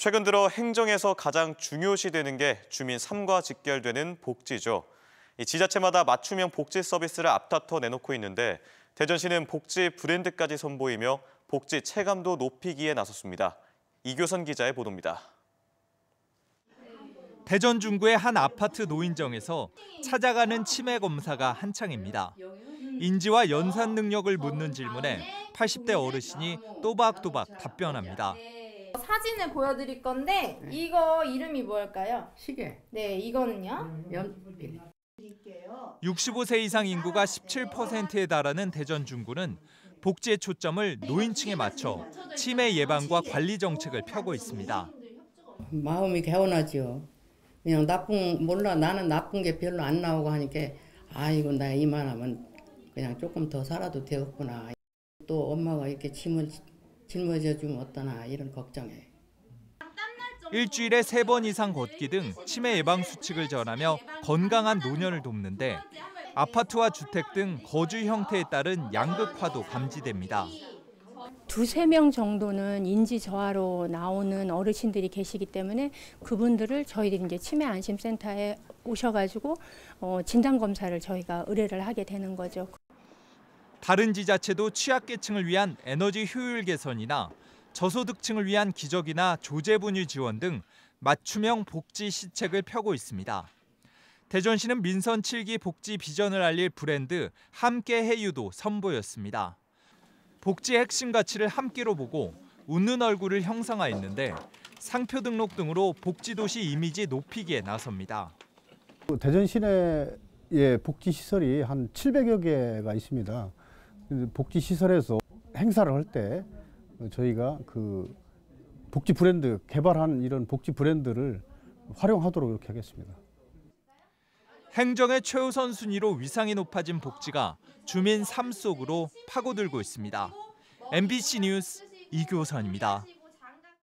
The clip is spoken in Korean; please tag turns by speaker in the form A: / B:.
A: 최근 들어 행정에서 가장 중요시되는 게 주민 삶과 직결되는 복지죠. 이 지자체마다 맞춤형 복지 서비스를 앞다퉈 내놓고 있는데 대전시는 복지 브랜드까지 선보이며 복지 체감도 높이기에 나섰습니다. 이교선 기자의 보도입니다.
B: 대전 중구의 한 아파트 노인정에서 찾아가는 치매 검사가 한창입니다. 인지와 연산 능력을 묻는 질문에 80대 어르신이 또박또박 답변합니다.
C: 사진을 보여드릴 건데 이거 이름이 뭘까요?
D: 시계,
C: 네, 이거는요.
D: 연필.
B: 65세 이상 인구가 17%에 달하는 대전 중구는 복지의 초점을 노인층에 맞춰 치매 예방과 관리 정책을 펴고 있습니다.
D: 마음이 개운하지요. 그냥 나쁜 몰라 나는 나쁜 게 별로 안 나오고 하니까 아이고 나 이만하면 그냥 조금 더 살아도 되겠구나. 또 엄마가 이렇게 짐을 짊어져 주면 어떠나 이런 걱정에.
B: 일주일에 세 번 이상 걷기 등 치매 예방 수칙을 전하며 건강한 노년을 돕는데 아파트와 주택 등 거주 형태에 따른 양극화도 감지됩니다.
E: 두세 명 정도는 인지 저하로 나오는 어르신들이 계시기 때문에 그분들을 저희들이 이제 치매 안심센터에 오셔가지고 어, 진단 검사를 저희가 의뢰를 하게 되는 거죠.
B: 다른 지자체도 취약계층을 위한 에너지 효율 개선이나 저소득층을 위한 기저귀나 조제 분유 지원 등 맞춤형 복지 시책을 펴고 있습니다. 대전시는 민선 7기 복지 비전을 알릴 브랜드 함께 해유도 선보였습니다. 복지의 핵심 가치를 함께로 보고 웃는 얼굴을 형상화했는데 상표 등록 등으로 복지도시 이미지 높이기에 나섭니다.
F: 그 대전 시내에 복지 시설이 한 700여 개가 있습니다. 복지 시설에서 행사를 할 때 저희가 그 복지 브랜드 개발한 이런 복지 브랜드를 활용하도록 이렇게 하겠습니다.
B: 행정의 최우선 순위로 위상이 높아진 복지가 주민 삶 속으로 파고들고 있습니다. MBC 뉴스 이교선입니다.